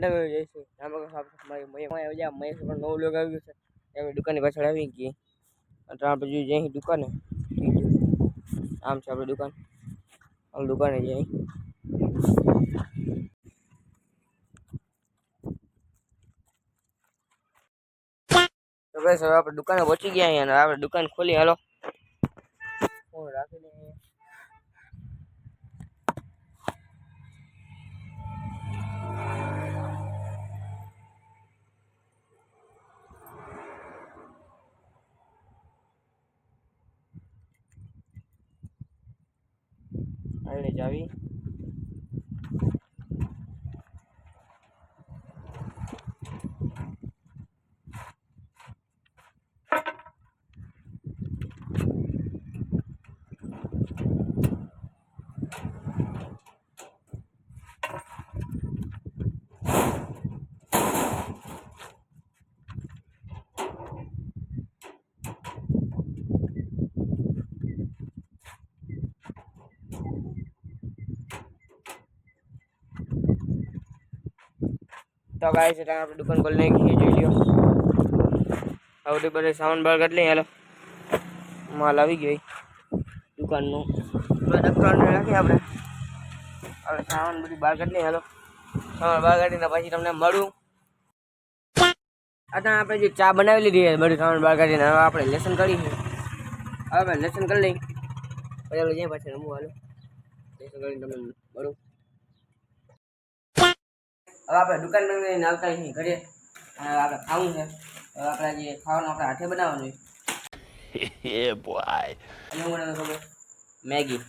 બનાવી જઈશું રામકૃષ્ણ મહેશ પણ નવું લોક આવી છે એમની દુકાનની પાછળ આવી ગઈ. અને આપણે જોઈએ જઈ દુકાને આમ છે આપણી દુકાન. આમ દુકાને જઈ તો આપણે દુકાને પહોંચી ગયા અહીંયા આપણે દુકાન ખોલી, હાલો. આવીને ચાવી તો ગાય છે આપણે દુકાન ખોલી નાખી જોઈ લો આવડી બધે સામાન બહાર કાઢી લઈએ, હાલો. માલ આવી ગયો દુકાનનું. દુકાન રાખીએ આપણે. હવે સામાન બધું બહાર કાઢી લઈએ, હાલો. સામાન બહાર કાઢીને પછી તમને મળું. અત્યારે આપણે જે ચા બનાવી લીધી છે, બધું સામાન બહાર કાઢીને. હવે આપણે લેસન કરી હવે લેસન કરી લઈએ. પછી આપણે જઈએ પાછળ રમવું, હાલો. લેસન કરીને તમને મળું. હવે આપણે દુકાન બનાવીને આવતા અહીં ઘરે આપણે ખાવું છે. હવે આપણે જે ખાવાનું આપણે હાથે બનાવવાનું છે. boy. અને હું બનાવું ખબર? મેગી.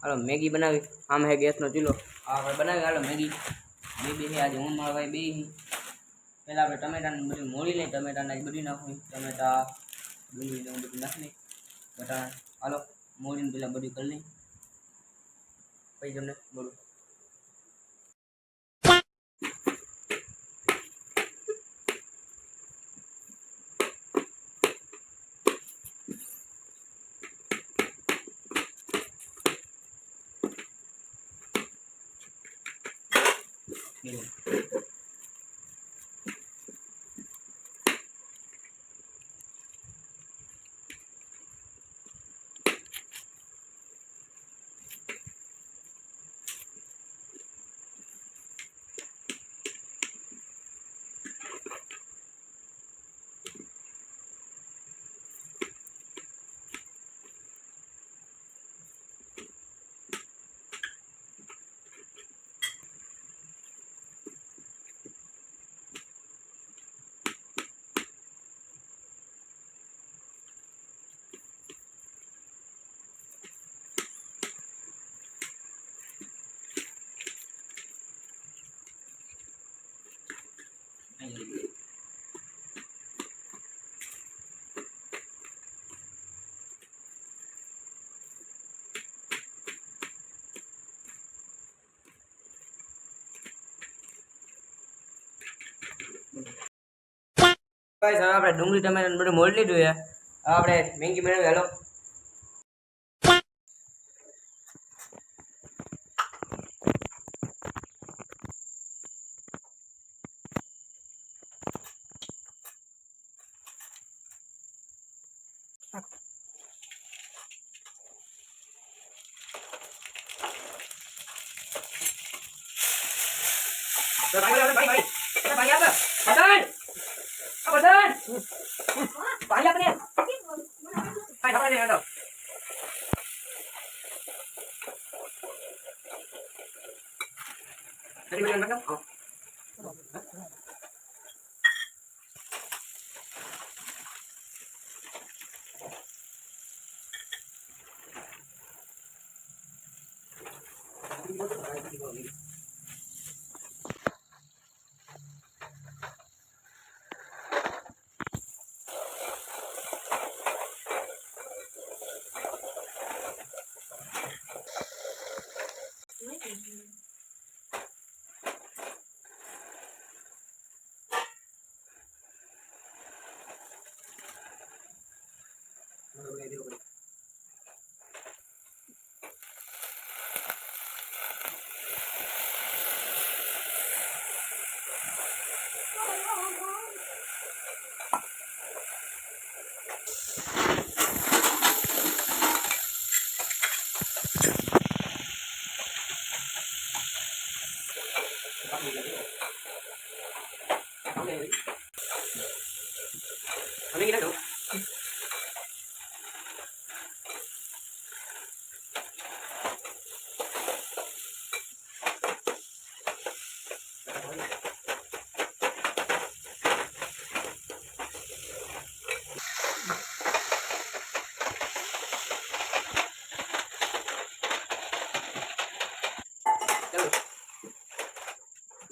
હાલો મેગી બનાવી. આમ હે ગેસનો ચૂલો. આપણે બનાવી હાલો મેગી. બે બે આજે હું મારા ભાઈ બે પહેલાં આપણે ટમેટાને બધું મોડી લઈએ ટમેટાને બધી નાખવું ટમેટા ડુંગળીને બધું નાખી લઈએ બટાણા હાલો મોળીને પહેલાં બધું કરી ওই জন্য বলুন Thank ગાઈસ હવે આપણે ડુંગળી ટમેટાને બધું મોડી લીધું છે હવે આપણે મેંગી મેળવી hello Bye-bye. Ayaw ka na yan. Ay, ako na yan. Ano? Dali. Oh. Ambil kita dulu. Thank you.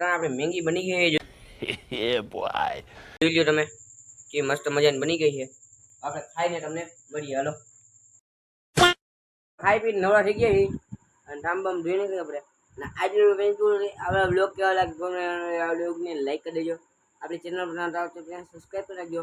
આપણે મેંગી બની ગઈ છે yeah, boy. જોઈ લ્યો તમે કે મસ્ત મજાની બની ગઈ છે આપણે ખાઈને તમને મળીએ હાલો ખાઈ પીને નવરા થઈ ગયા છીએ અને ટામ બામ જોઈને કઈ આપણે અને આજે આપણા બ્લોગ કેવા લાગે ગમે આ બ્લોગને લાઈક કરી દેજો આપણી ચેનલ પર ના તો ત્યાં સબસ્ક્રાઈબ કરી નાખજો